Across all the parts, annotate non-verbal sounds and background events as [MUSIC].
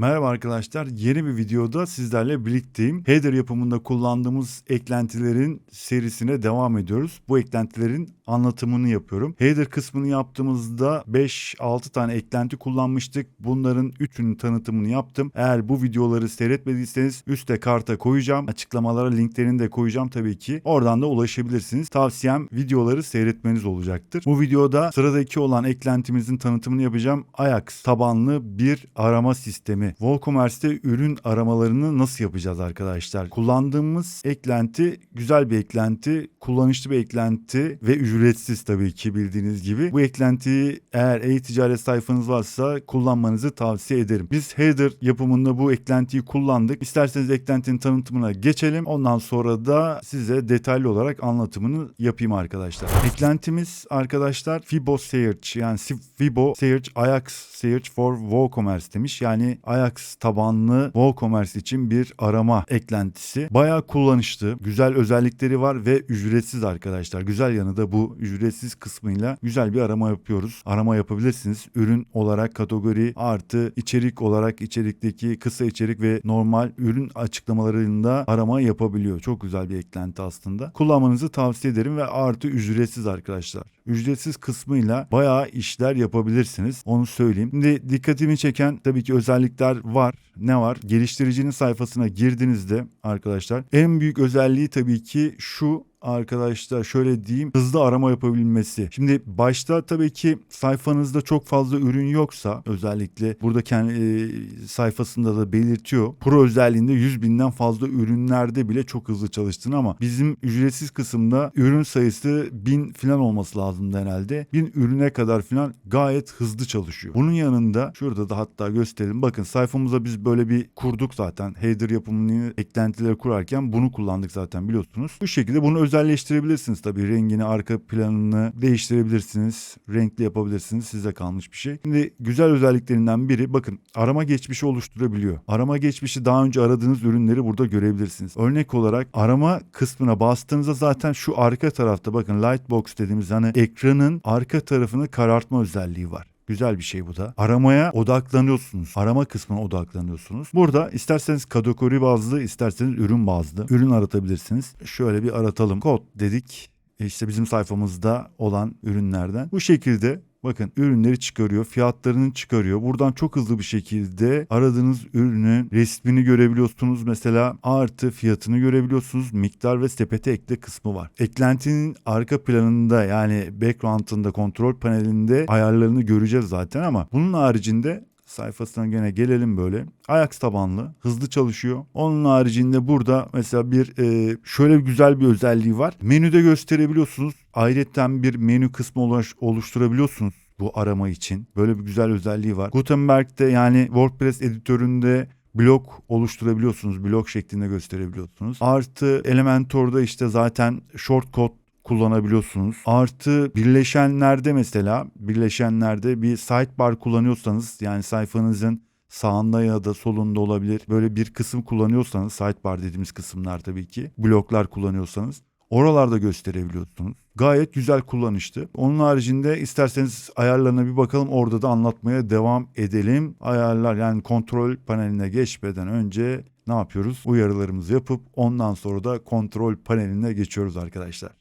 Merhaba arkadaşlar. Yeni bir videoda sizlerle birlikteyim. Header yapımında kullandığımız eklentilerin serisine devam ediyoruz. Bu eklentilerin anlatımını yapıyorum. Header kısmını yaptığımızda 5-6 tane eklenti kullanmıştık. Bunların 3'ünün tanıtımını yaptım. Eğer bu videoları seyretmediyseniz üstte karta koyacağım. Açıklamalara linklerini de koyacağım tabii ki. Oradan da ulaşabilirsiniz. Tavsiyem videoları seyretmeniz olacaktır. Bu videoda sıradaki olan eklentimizin tanıtımını yapacağım. Ajax tabanlı bir arama sistemi. WooCommerce'te ürün aramalarını nasıl yapacağız arkadaşlar? Kullandığımız eklenti güzel bir eklenti, kullanışlı bir eklenti ve ücretsiz tabii ki bildiğiniz gibi. Bu eklentiyi eğer e-ticaret sayfanız varsa kullanmanızı tavsiye ederim. Biz header yapımında bu eklentiyi kullandık. İsterseniz eklentinin tanıtımına geçelim. Ondan sonra da size detaylı olarak anlatımını yapayım arkadaşlar. Eklentimiz arkadaşlar Fibo Search yani Fibo Search Ajax Search for WooCommerce demiş. Yani Ajax tabanlı WooCommerce için bir arama eklentisi. Bayağı kullanışlı, güzel özellikleri var ve ücretsiz arkadaşlar. Güzel yanı da bu ücretsiz kısmıyla güzel bir arama yapıyoruz. Arama yapabilirsiniz. Ürün olarak kategori artı içerik olarak içerikteki kısa içerik ve normal ürün açıklamalarında arama yapabiliyor. Çok güzel bir eklenti aslında. Kullanmanızı tavsiye ederim ve artı ücretsiz arkadaşlar. Ücretsiz kısmıyla bayağı işler yapabilirsiniz. Onu söyleyeyim. Şimdi dikkatimi çeken tabii ki özellikler var. Ne var? Geliştiricinin sayfasına girdiğinizde arkadaşlar en büyük özelliği tabii ki şu arkadaşlar şöyle diyeyim hızlı arama yapabilmesi. Şimdi başta tabii ki sayfanızda çok fazla ürün yoksa özellikle burada kendi e, sayfasında da belirtiyor. Pro özelliğinde 100 binden fazla ürünlerde bile çok hızlı çalıştığını ama bizim ücretsiz kısımda ürün sayısı 1000 falan olması lazım herhalde. 1000 ürüne kadar falan gayet hızlı çalışıyor. Bunun yanında şurada da hatta gösterelim. Bakın sayfamıza biz böyle bir kurduk zaten. Header yapımını eklentileri kurarken bunu kullandık zaten biliyorsunuz. Bu şekilde bunu özelleştirebilirsiniz tabii. Rengini, arka planını değiştirebilirsiniz. Renkli yapabilirsiniz. Size kalmış bir şey. Şimdi güzel özelliklerinden biri bakın arama geçmişi oluşturabiliyor. Arama geçmişi daha önce aradığınız ürünleri burada görebilirsiniz. Örnek olarak arama kısmına bastığınızda zaten şu arka tarafta bakın Lightbox dediğimiz hani ekranın arka tarafını karartma özelliği var. Güzel bir şey bu da. Aramaya odaklanıyorsunuz. Arama kısmına odaklanıyorsunuz. Burada isterseniz kategori bazlı, isterseniz ürün bazlı. Ürün aratabilirsiniz. Şöyle bir aratalım. Kod dedik. İşte bizim sayfamızda olan ürünlerden. Bu şekilde Bakın ürünleri çıkarıyor, fiyatlarını çıkarıyor. Buradan çok hızlı bir şekilde aradığınız ürünün resmini görebiliyorsunuz. Mesela artı fiyatını görebiliyorsunuz. Miktar ve sepete ekle kısmı var. Eklentinin arka planında yani background'ında kontrol panelinde ayarlarını göreceğiz zaten ama bunun haricinde sayfasına gene gelelim böyle. Ajax tabanlı, hızlı çalışıyor. Onun haricinde burada mesela bir e, şöyle güzel bir özelliği var. Menüde gösterebiliyorsunuz. Ayrıca bir menü kısmı oluş, oluşturabiliyorsunuz bu arama için. Böyle bir güzel özelliği var. Gutenberg'de yani WordPress editöründe blok oluşturabiliyorsunuz. Blok şeklinde gösterebiliyorsunuz. Artı Elementor'da işte zaten shortcode kullanabiliyorsunuz. Artı birleşenlerde mesela birleşenlerde bir sidebar kullanıyorsanız yani sayfanızın sağında ya da solunda olabilir. Böyle bir kısım kullanıyorsanız sidebar dediğimiz kısımlar tabii ki bloklar kullanıyorsanız oralarda gösterebiliyorsunuz. Gayet güzel kullanıştı. Onun haricinde isterseniz ayarlarına bir bakalım orada da anlatmaya devam edelim. Ayarlar yani kontrol paneline geçmeden önce ne yapıyoruz? Uyarılarımızı yapıp ondan sonra da kontrol paneline geçiyoruz arkadaşlar.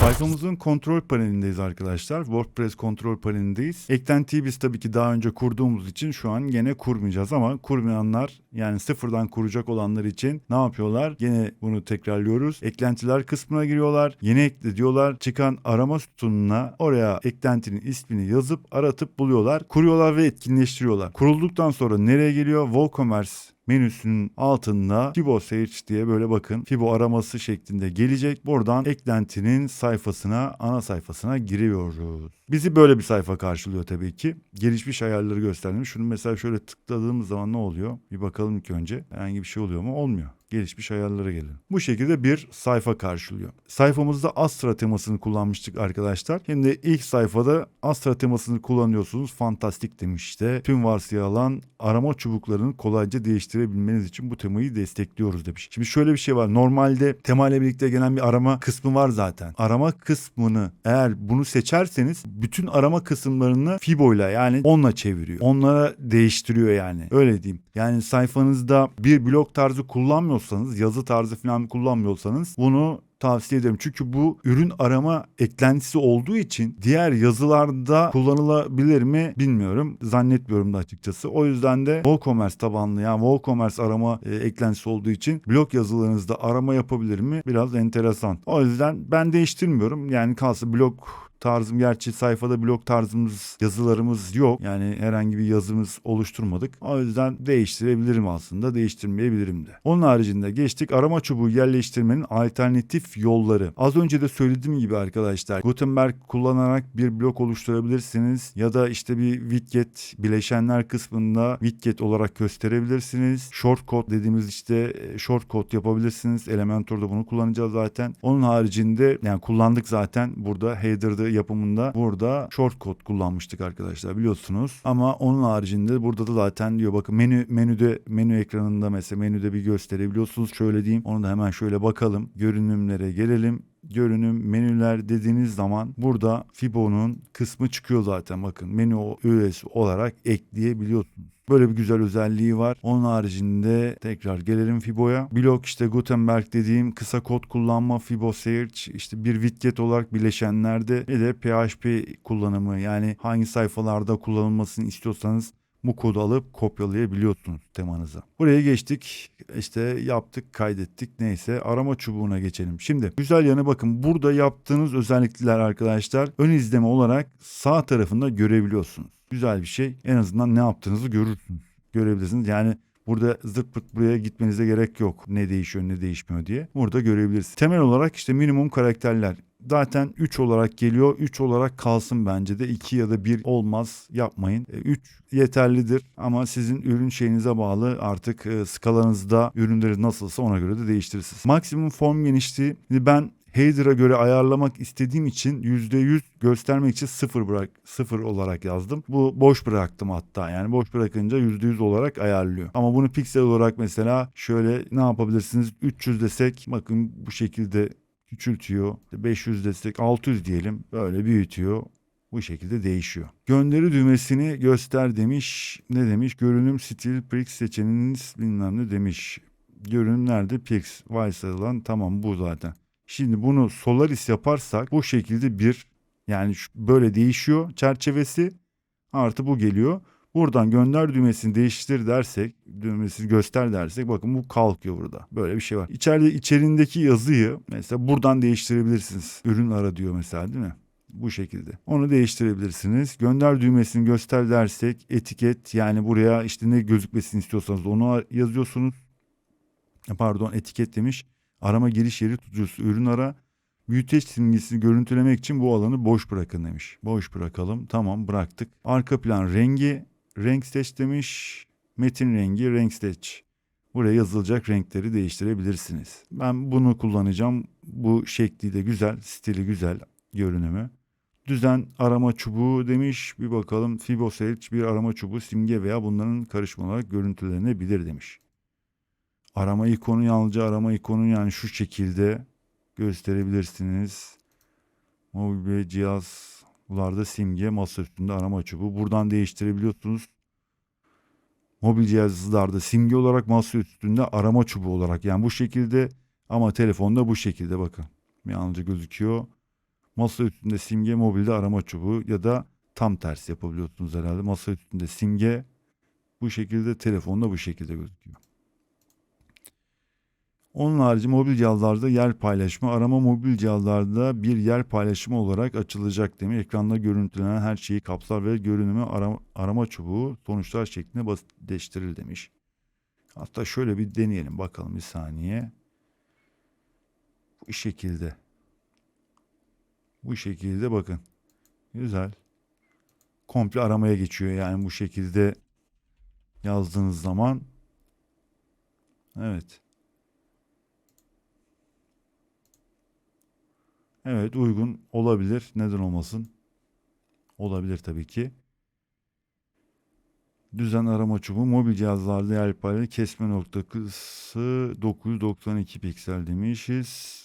Sayfamızın kontrol panelindeyiz arkadaşlar. WordPress kontrol panelindeyiz. Eklentiyi biz tabii ki daha önce kurduğumuz için şu an gene kurmayacağız ama kurmayanlar yani sıfırdan kuracak olanlar için ne yapıyorlar? Gene bunu tekrarlıyoruz. Eklentiler kısmına giriyorlar. Yeni ekle diyorlar. Çıkan arama sütununa oraya eklentinin ismini yazıp aratıp buluyorlar. Kuruyorlar ve etkinleştiriyorlar. Kurulduktan sonra nereye geliyor? WooCommerce menüsünün altında Fibo Search diye böyle bakın Fibo araması şeklinde gelecek. Buradan eklentinin sayfasına ana sayfasına giriyoruz. Bizi böyle bir sayfa karşılıyor tabii ki. Gelişmiş ayarları gösterdim. Şunu mesela şöyle tıkladığımız zaman ne oluyor? Bir bakalım ilk önce. Herhangi bir şey oluyor mu? Olmuyor. Gelişmiş ayarlara gelelim. Bu şekilde bir sayfa karşılıyor. Sayfamızda Astra temasını kullanmıştık arkadaşlar. Şimdi ilk sayfada Astra temasını kullanıyorsunuz. Fantastik demiş işte. Tüm varsayılan arama çubuklarını kolayca değiştirebilmeniz için bu temayı destekliyoruz demiş. Şimdi şöyle bir şey var. Normalde tema ile birlikte gelen bir arama kısmı var zaten. Arama kısmını eğer bunu seçerseniz bütün arama kısımlarını Fibo ile yani onunla çeviriyor. Onlara değiştiriyor yani. Öyle diyeyim. Yani sayfanızda bir blok tarzı kullanmıyorsanız, yazı tarzı falan kullanmıyorsanız bunu tavsiye ederim. Çünkü bu ürün arama eklentisi olduğu için diğer yazılarda kullanılabilir mi bilmiyorum. Zannetmiyorum da açıkçası. O yüzden de WooCommerce tabanlı yani WooCommerce arama e, eklentisi olduğu için blog yazılarınızda arama yapabilir mi? Biraz enteresan. O yüzden ben değiştirmiyorum. Yani kalsa blog tarzım gerçi sayfada blog tarzımız yazılarımız yok. Yani herhangi bir yazımız oluşturmadık. O yüzden değiştirebilirim aslında değiştirmeyebilirim de. Onun haricinde geçtik arama çubuğu yerleştirmenin alternatif yolları. Az önce de söylediğim gibi arkadaşlar Gutenberg kullanarak bir blok oluşturabilirsiniz ya da işte bir widget bileşenler kısmında widget olarak gösterebilirsiniz. Shortcode dediğimiz işte e, shortcode yapabilirsiniz. Elementor'da bunu kullanacağız zaten. Onun haricinde yani kullandık zaten burada header'da yapımında burada shortcode kullanmıştık arkadaşlar biliyorsunuz. Ama onun haricinde burada da zaten diyor bakın menü menüde menü ekranında mesela menüde bir gösterebiliyorsunuz. Şöyle diyeyim. Onu da hemen şöyle bakalım. Görünümlere gelelim görünüm menüler dediğiniz zaman burada Fibo'nun kısmı çıkıyor zaten bakın menü üyesi olarak ekleyebiliyorsunuz. Böyle bir güzel özelliği var. Onun haricinde tekrar gelelim Fibo'ya. Blok işte Gutenberg dediğim kısa kod kullanma Fibo Search işte bir widget olarak bileşenlerde ve de PHP kullanımı yani hangi sayfalarda kullanılmasını istiyorsanız bu kodu alıp kopyalayabiliyorsunuz temanıza. Buraya geçtik. işte yaptık, kaydettik. Neyse arama çubuğuna geçelim. Şimdi güzel yanı bakın burada yaptığınız özellikler arkadaşlar ön izleme olarak sağ tarafında görebiliyorsunuz. Güzel bir şey. En azından ne yaptığınızı görürsünüz. Görebilirsiniz. Yani Burada zırt pırt buraya gitmenize gerek yok. Ne değişiyor ne değişmiyor diye. Burada görebilirsiniz. Temel olarak işte minimum karakterler zaten 3 olarak geliyor. 3 olarak kalsın bence de 2 ya da 1 olmaz yapmayın. 3 yeterlidir ama sizin ürün şeyinize bağlı artık e, skalanızda ürünleri nasılsa ona göre de değiştirirsiniz. Maksimum form genişliği ben Header'a göre ayarlamak istediğim için %100 göstermek için sıfır bırak sıfır olarak yazdım. Bu boş bıraktım hatta yani boş bırakınca %100 olarak ayarlıyor. Ama bunu piksel olarak mesela şöyle ne yapabilirsiniz? 300 desek bakın bu şekilde küçültüyor. 500 desek 600 diyelim böyle büyütüyor. Bu şekilde değişiyor. Gönderi düğmesini göster demiş. Ne demiş? Görünüm stil Pix seçeneğiniz bilmem ne demiş. Görünüm nerede? Pix. Varsayılan tamam bu zaten. Şimdi bunu Solaris yaparsak bu şekilde bir yani böyle değişiyor çerçevesi artı bu geliyor. Buradan gönder düğmesini değiştir dersek, düğmesini göster dersek bakın bu kalkıyor burada. Böyle bir şey var. İçeride içerindeki yazıyı mesela buradan değiştirebilirsiniz. Ürün ara diyor mesela değil mi? Bu şekilde. Onu değiştirebilirsiniz. Gönder düğmesini göster dersek etiket yani buraya işte ne gözükmesini istiyorsanız onu yazıyorsunuz. Pardon etiket demiş. Arama giriş yeri tutucusu ürün ara. Büyüteç simgesini görüntülemek için bu alanı boş bırakın demiş. Boş bırakalım. Tamam bıraktık. Arka plan rengi renk seç demiş. Metin rengi renk seç. Buraya yazılacak renkleri değiştirebilirsiniz. Ben bunu kullanacağım. Bu şekli de güzel, stili güzel görünümü. Düzen arama çubuğu demiş. Bir bakalım Fibo Search bir arama çubuğu simge veya bunların karışımı olarak görüntülenebilir demiş. Arama ikonu yalnızca arama ikonu yani şu şekilde gösterebilirsiniz. Mobil cihazlarda simge masa üstünde arama çubuğu. Buradan değiştirebiliyorsunuz. Mobil cihazlarda simge olarak masa üstünde arama çubuğu olarak yani bu şekilde ama telefonda bu şekilde bakın. Yalnızca gözüküyor. Masa üstünde simge mobilde arama çubuğu ya da tam tersi yapabiliyorsunuz herhalde. Masa üstünde simge bu şekilde telefonda bu şekilde gözüküyor. Onun harici mobil cihazlarda yer paylaşımı, arama mobil cihazlarda bir yer paylaşımı olarak açılacak demek. Ekranda görüntülenen her şeyi kapsar ve görünümü arama, arama çubuğu sonuçlar şeklinde basitleştirir demiş. Hatta şöyle bir deneyelim bakalım bir saniye. Bu şekilde. Bu şekilde bakın. Güzel. Komple aramaya geçiyor yani bu şekilde yazdığınız zaman. Evet. Evet uygun olabilir. Neden olmasın? Olabilir tabii ki. Düzen arama çubuğu mobil cihazlarda yer payları kesme noktası 992 piksel demişiz.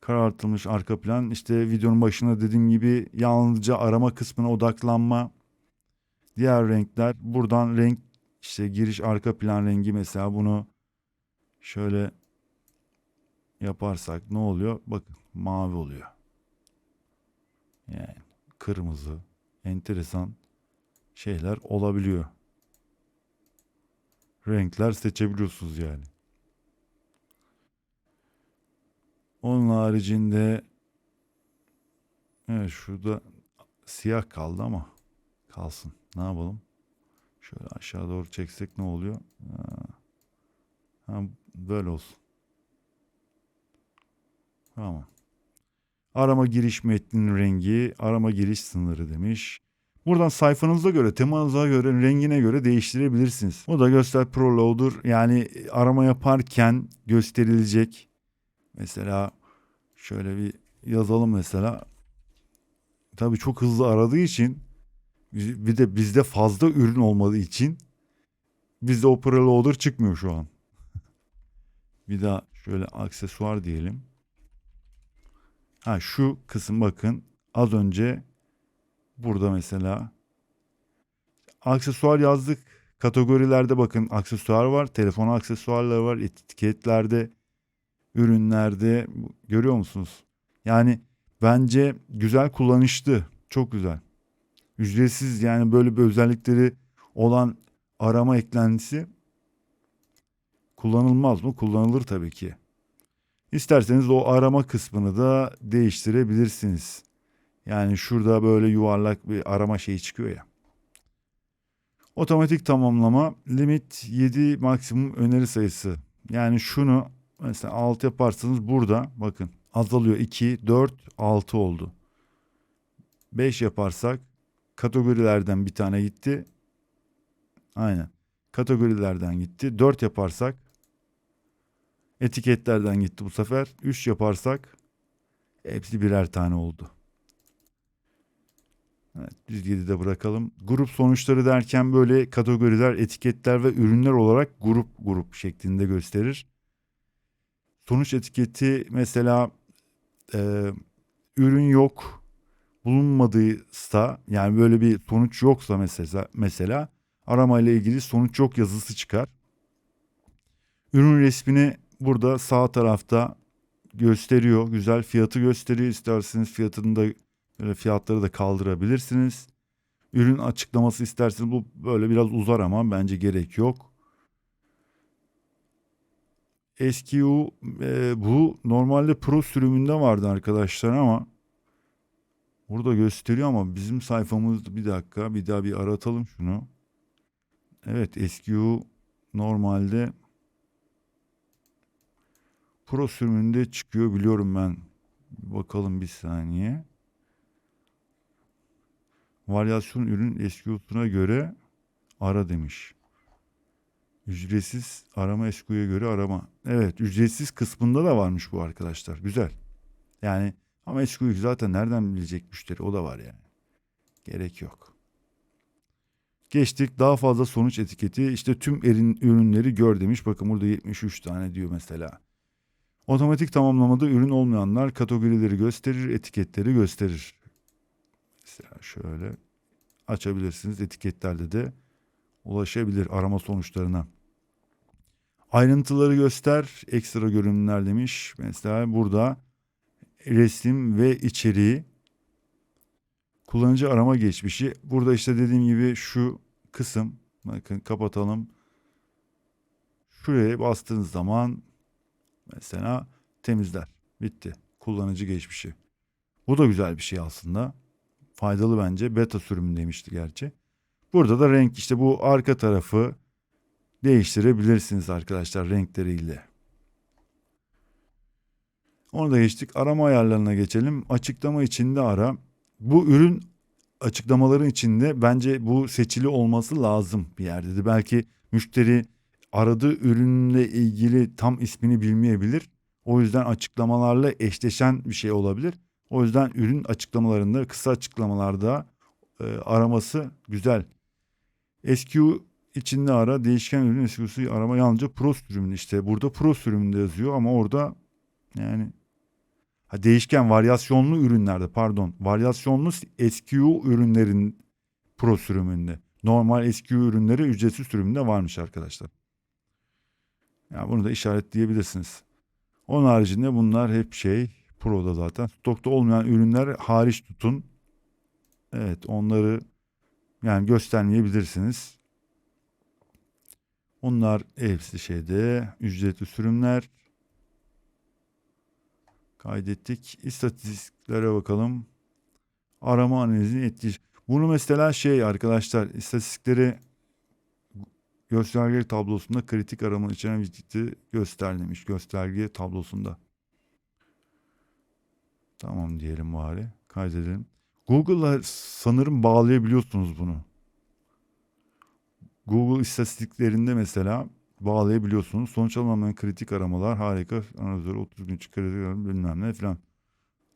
Karartılmış arka plan işte videonun başında dediğim gibi yalnızca arama kısmına odaklanma. Diğer renkler buradan renk işte giriş arka plan rengi mesela bunu şöyle yaparsak ne oluyor? Bakın mavi oluyor. Yani kırmızı enteresan şeyler olabiliyor. Renkler seçebiliyorsunuz yani. Onun haricinde evet şurada siyah kaldı ama kalsın. Ne yapalım? Şöyle aşağı doğru çeksek ne oluyor? Ha, böyle olsun. Tamam. Arama giriş metnin rengi, arama giriş sınırı demiş. Buradan sayfanıza göre, temanıza göre, rengine göre değiştirebilirsiniz. Bu da göster proloğudur. Yani arama yaparken gösterilecek. Mesela şöyle bir yazalım mesela. Tabii çok hızlı aradığı için bir de bizde fazla ürün olmadığı için bizde o preloader çıkmıyor şu an. [LAUGHS] bir daha şöyle aksesuar diyelim. Ha şu kısım bakın az önce burada mesela aksesuar yazdık. Kategorilerde bakın aksesuar var. Telefon aksesuarları var. Etiketlerde, ürünlerde görüyor musunuz? Yani bence güzel kullanışlı. Çok güzel. Ücretsiz yani böyle bir özellikleri olan arama eklentisi kullanılmaz mı? Kullanılır tabii ki. İsterseniz o arama kısmını da değiştirebilirsiniz. Yani şurada böyle yuvarlak bir arama şeyi çıkıyor ya. Otomatik tamamlama limit 7 maksimum öneri sayısı. Yani şunu mesela 6 yaparsanız burada bakın azalıyor 2, 4, 6 oldu. 5 yaparsak kategorilerden bir tane gitti. Aynen. Kategorilerden gitti. 4 yaparsak etiketlerden gitti bu sefer. 3 yaparsak hepsi birer tane oldu. Evet, düz 7'de bırakalım. Grup sonuçları derken böyle kategoriler, etiketler ve ürünler olarak grup grup şeklinde gösterir. Sonuç etiketi mesela e, ürün yok bulunmadıysa yani böyle bir sonuç yoksa mesela mesela arama ile ilgili sonuç yok yazısı çıkar. Ürün resmini burada sağ tarafta gösteriyor. Güzel fiyatı gösteriyor. İsterseniz fiyatını da böyle fiyatları da kaldırabilirsiniz. Ürün açıklaması isterseniz bu böyle biraz uzar ama bence gerek yok. SKU e, bu normalde Pro sürümünde vardı arkadaşlar ama burada gösteriyor ama bizim sayfamız bir dakika bir daha bir aratalım şunu. Evet SKU normalde Pro sürümünde çıkıyor biliyorum ben. Bakalım bir saniye. Varyasyon ürün SQ'suna göre ara demiş. Ücretsiz arama SQ'ya göre arama. Evet ücretsiz kısmında da varmış bu arkadaşlar. Güzel. Yani ama SQ'yu zaten nereden bilecek müşteri o da var yani. Gerek yok. Geçtik daha fazla sonuç etiketi işte tüm erin ürünleri gör demiş. Bakın burada 73 tane diyor mesela. Otomatik tamamlamada ürün olmayanlar kategorileri gösterir, etiketleri gösterir. Mesela şöyle açabilirsiniz. Etiketlerde de ulaşabilir arama sonuçlarına. Ayrıntıları göster, ekstra görünümler demiş. Mesela burada resim ve içeriği, kullanıcı arama geçmişi. Burada işte dediğim gibi şu kısım, bakın kapatalım. Şuraya bastığınız zaman mesela temizler. Bitti. Kullanıcı geçmişi. Bu da güzel bir şey aslında. Faydalı bence. Beta sürümündeymişti gerçi. Burada da renk işte bu arka tarafı değiştirebilirsiniz arkadaşlar renkleriyle. Onu da geçtik. Arama ayarlarına geçelim. Açıklama içinde ara. Bu ürün açıklamaların içinde bence bu seçili olması lazım bir yerde. Belki müşteri aradığı ürünle ilgili tam ismini bilmeyebilir. O yüzden açıklamalarla eşleşen bir şey olabilir. O yüzden ürün açıklamalarında, kısa açıklamalarda e, araması güzel. SQ içinde ara değişken ürün SQ'su arama yalnızca Pro sürümünde işte burada Pro sürümünde yazıyor ama orada yani ha, değişken varyasyonlu ürünlerde pardon varyasyonlu SQ ürünlerin Pro sürümünde. Normal SQ ürünleri ücretsiz sürümünde varmış arkadaşlar. Yani bunu da işaretleyebilirsiniz. Onun haricinde bunlar hep şey Pro'da zaten. Stokta olmayan ürünler hariç tutun. Evet onları yani göstermeyebilirsiniz. Onlar hepsi şeyde ücretli sürümler. Kaydettik. İstatistiklere bakalım. Arama analizini etki. Bunu mesela şey arkadaşlar istatistikleri gösterge tablosunda kritik arama içeren viziti gösterlemiş gösterge tablosunda. Tamam diyelim bari. Kaydedelim. Google'la sanırım bağlayabiliyorsunuz bunu. Google istatistiklerinde mesela bağlayabiliyorsunuz. Sonuç alınamayan kritik aramalar harika. Analizör 30 gün arama bilmem ne falan.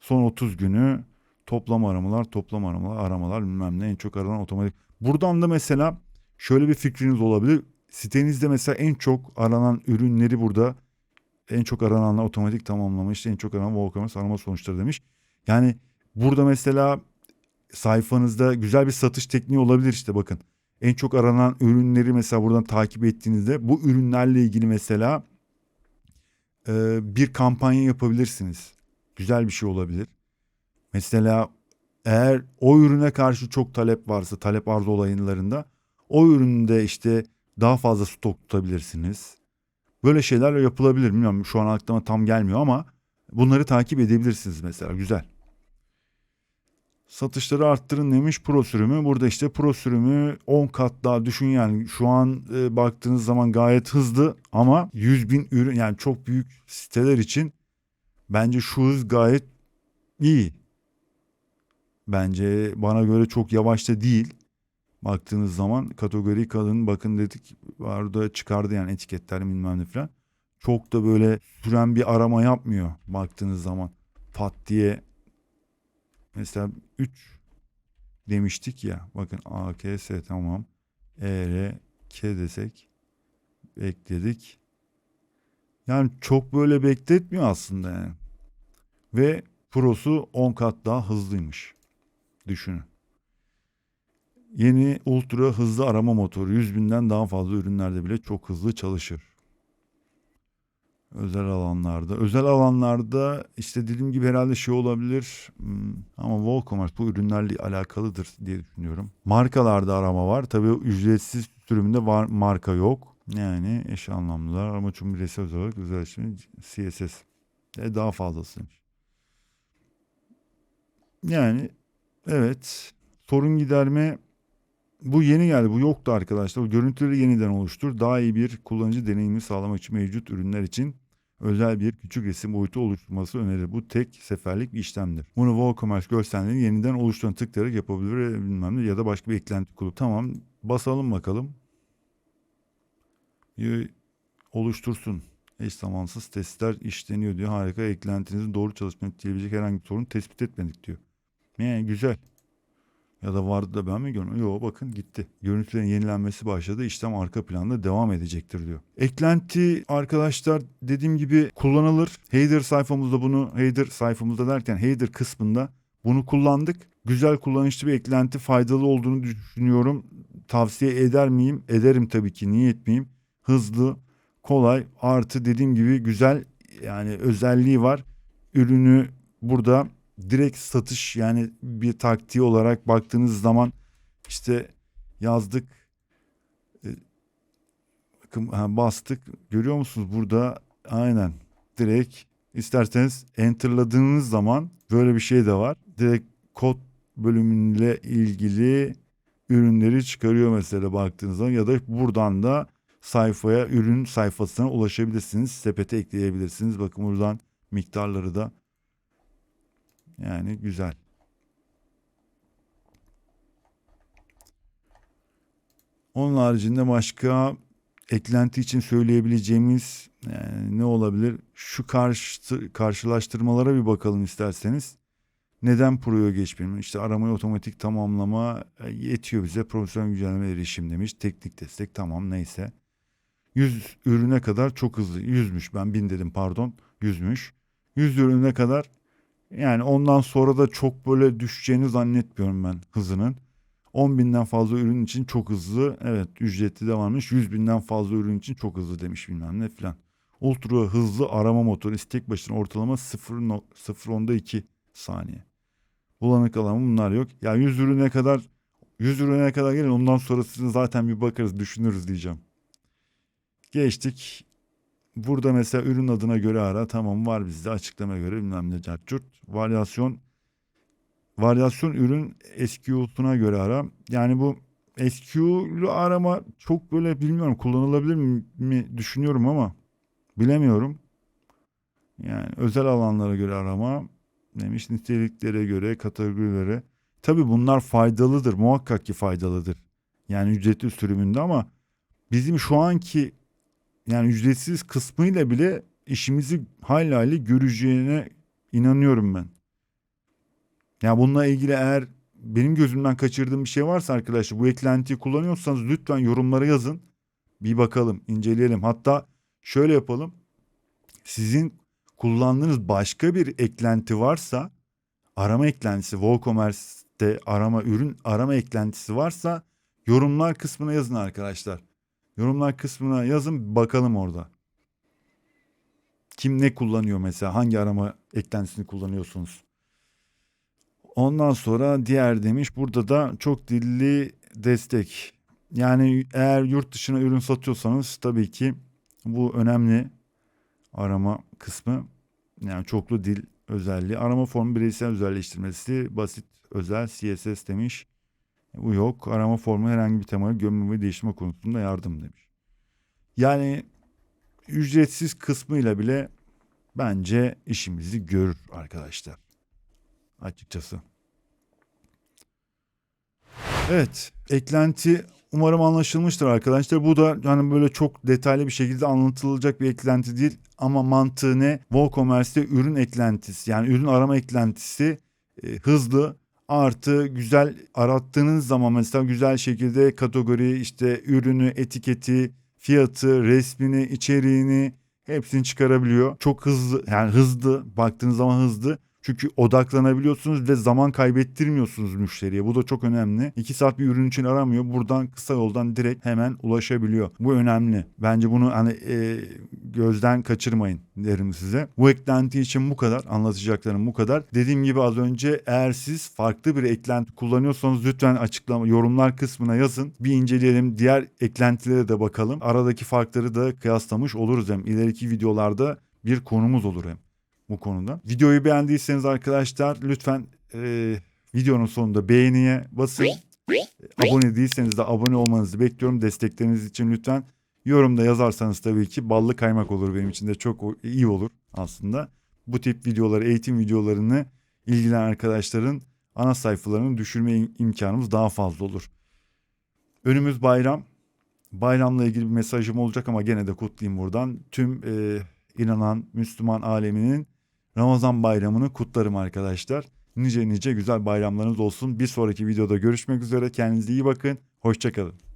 Son 30 günü toplam aramalar, toplam aramalar, aramalar bilmem ne en çok aranan otomatik. Buradan da mesela şöyle bir fikriniz olabilir. Sitenizde mesela en çok aranan ürünleri burada en çok arananlar otomatik tamamlama işte en çok aranan WooCommerce arama sonuçları demiş. Yani burada mesela sayfanızda güzel bir satış tekniği olabilir işte bakın. En çok aranan ürünleri mesela buradan takip ettiğinizde bu ürünlerle ilgili mesela e, bir kampanya yapabilirsiniz. Güzel bir şey olabilir. Mesela eğer o ürüne karşı çok talep varsa talep arz olaylarında o üründe işte daha fazla stok tutabilirsiniz. Böyle şeyler yapılabilir. Bilmiyorum şu an aklıma tam gelmiyor ama bunları takip edebilirsiniz mesela. Güzel. Satışları arttırın demiş Pro sürümü. Burada işte Pro sürümü 10 kat daha düşün yani şu an e, baktığınız zaman gayet hızlı ama 100 bin ürün yani çok büyük siteler için bence şu hız gayet iyi. Bence bana göre çok yavaş da değil. Baktığınız zaman kategori kadın bakın dedik orada çıkardı yani etiketler bilmem ne falan. Çok da böyle süren bir arama yapmıyor baktığınız zaman. Pat diye mesela 3 demiştik ya bakın AKS tamam. ER K desek bekledik. Yani çok böyle bekletmiyor aslında yani. Ve Pro'su 10 kat daha hızlıymış. Düşünün. Yeni ultra hızlı arama motoru 100 binden daha fazla ürünlerde bile çok hızlı çalışır. Özel alanlarda. Özel alanlarda işte dediğim gibi herhalde şey olabilir hmm, ama WooCommerce bu ürünlerle alakalıdır diye düşünüyorum. Markalarda arama var. Tabii ücretsiz sürümünde var, marka yok. Yani eş anlamlılar arama cumhuriyeti özel olarak özelleştirme CSS. E daha fazlasıymış. Yani evet sorun giderme bu yeni geldi. Bu yoktu arkadaşlar. Bu görüntüleri yeniden oluştur. Daha iyi bir kullanıcı deneyimi sağlamak için mevcut ürünler için özel bir küçük resim boyutu oluşturması önerilir. Bu tek seferlik bir işlemdir. Bunu WooCommerce görsellerini yeniden oluşturan tıklayarak yapabilir bilmem ne ya da başka bir eklenti kurup tamam basalım bakalım. Oluştursun. Eş zamansız testler işleniyor diyor. Harika eklentinizin doğru çalışmasını etkileyebilecek herhangi bir sorun tespit etmedik diyor. Yani güzel. Ya da vardı da ben mi görmedim? Yok bakın gitti. Görüntülerin yenilenmesi başladı. İşlem arka planda devam edecektir diyor. Eklenti arkadaşlar dediğim gibi kullanılır. Header sayfamızda bunu header sayfamızda derken header kısmında bunu kullandık. Güzel kullanışlı bir eklenti faydalı olduğunu düşünüyorum. Tavsiye eder miyim? Ederim tabii ki. Niye etmeyeyim? Hızlı, kolay, artı dediğim gibi güzel yani özelliği var. Ürünü burada direkt satış yani bir taktiği olarak baktığınız zaman işte yazdık e, bakın bastık. Görüyor musunuz? Burada aynen direkt isterseniz enterladığınız zaman böyle bir şey de var. Direkt kod bölümüyle ilgili ürünleri çıkarıyor mesela baktığınız zaman. Ya da buradan da sayfaya ürün sayfasına ulaşabilirsiniz. Sepete ekleyebilirsiniz. Bakın buradan miktarları da yani güzel. Onun haricinde başka eklenti için söyleyebileceğimiz yani ne olabilir? Şu karşı, karşılaştırmalara bir bakalım isterseniz. Neden Pro'ya geçmiyor? İşte aramayı otomatik tamamlama e, yetiyor bize. Profesyonel güncelleme erişim demiş. Teknik destek tamam neyse. 100 ürüne kadar çok hızlı. 100'müş ben 1000 dedim pardon. 100'müş. 100 ürüne kadar yani ondan sonra da çok böyle düşeceğini zannetmiyorum ben hızının. 10 binden fazla ürün için çok hızlı. Evet ücretli de varmış. 100 binden fazla ürün için çok hızlı demiş bilmem ne filan. Ultra hızlı arama motoru istek başına ortalama 0.2 saniye. Bulanık alanı bunlar yok. Ya 100 ürüne kadar 100 ürüne kadar gelin ondan sonrasını zaten bir bakarız düşünürüz diyeceğim. Geçtik. Burada mesela ürün adına göre ara tamam var bizde açıklama göre bilmem ne cartçurt. Varyasyon varyasyon ürün SQ'suna göre ara. Yani bu SQ'lu arama çok böyle bilmiyorum kullanılabilir mi, düşünüyorum ama bilemiyorum. Yani özel alanlara göre arama demiş niteliklere göre kategorilere. Tabii bunlar faydalıdır muhakkak ki faydalıdır. Yani ücretli sürümünde ama bizim şu anki yani ücretsiz kısmıyla bile işimizi hayli hayli göreceğine inanıyorum ben. Ya bununla ilgili eğer benim gözümden kaçırdığım bir şey varsa arkadaşlar bu eklentiyi kullanıyorsanız lütfen yorumlara yazın. Bir bakalım, inceleyelim. Hatta şöyle yapalım. Sizin kullandığınız başka bir eklenti varsa arama eklentisi WooCommerce'de arama ürün arama eklentisi varsa yorumlar kısmına yazın arkadaşlar. Yorumlar kısmına yazın bakalım orada. Kim ne kullanıyor mesela? Hangi arama eklentisini kullanıyorsunuz? Ondan sonra diğer demiş burada da çok dilli destek. Yani eğer yurt dışına ürün satıyorsanız tabii ki bu önemli arama kısmı. Yani çoklu dil özelliği. Arama formu bireysel özelleştirmesi, basit özel CSS demiş. Bu yok. Arama formu herhangi bir temayı gömme ve değiştirme konusunda yardım demiş. Yani ücretsiz kısmıyla bile bence işimizi görür arkadaşlar. Açıkçası. Evet, eklenti umarım anlaşılmıştır arkadaşlar. Bu da yani böyle çok detaylı bir şekilde anlatılacak bir eklenti değil ama mantığı ne? WooCommerce'de ürün eklentisi yani ürün arama eklentisi e, hızlı artı güzel arattığınız zaman mesela güzel şekilde kategori işte ürünü, etiketi, fiyatı, resmini, içeriğini hepsini çıkarabiliyor. Çok hızlı yani hızlı baktığınız zaman hızlı. Çünkü odaklanabiliyorsunuz ve zaman kaybettirmiyorsunuz müşteriye. Bu da çok önemli. 2 saat bir ürün için aramıyor. Buradan kısa yoldan direkt hemen ulaşabiliyor. Bu önemli. Bence bunu hani e, gözden kaçırmayın derim size. Bu eklenti için bu kadar. Anlatacaklarım bu kadar. Dediğim gibi az önce eğer siz farklı bir eklenti kullanıyorsanız lütfen açıklama yorumlar kısmına yazın. Bir inceleyelim. Diğer eklentilere de bakalım. Aradaki farkları da kıyaslamış oluruz hem. ileriki videolarda bir konumuz olur hem bu konuda. Videoyu beğendiyseniz arkadaşlar lütfen e, videonun sonunda beğeniye basın. Abone değilseniz de abone olmanızı bekliyorum. Destekleriniz için lütfen yorumda yazarsanız tabii ki ballı kaymak olur benim için de çok iyi olur aslında. Bu tip videoları, eğitim videolarını ilgilenen arkadaşların ana sayfalarını düşürme imkanımız daha fazla olur. Önümüz bayram. Bayramla ilgili bir mesajım olacak ama gene de kutlayayım buradan. Tüm e, inanan Müslüman aleminin Ramazan bayramını kutlarım arkadaşlar. Nice nice güzel bayramlarınız olsun. Bir sonraki videoda görüşmek üzere. Kendinize iyi bakın. Hoşçakalın.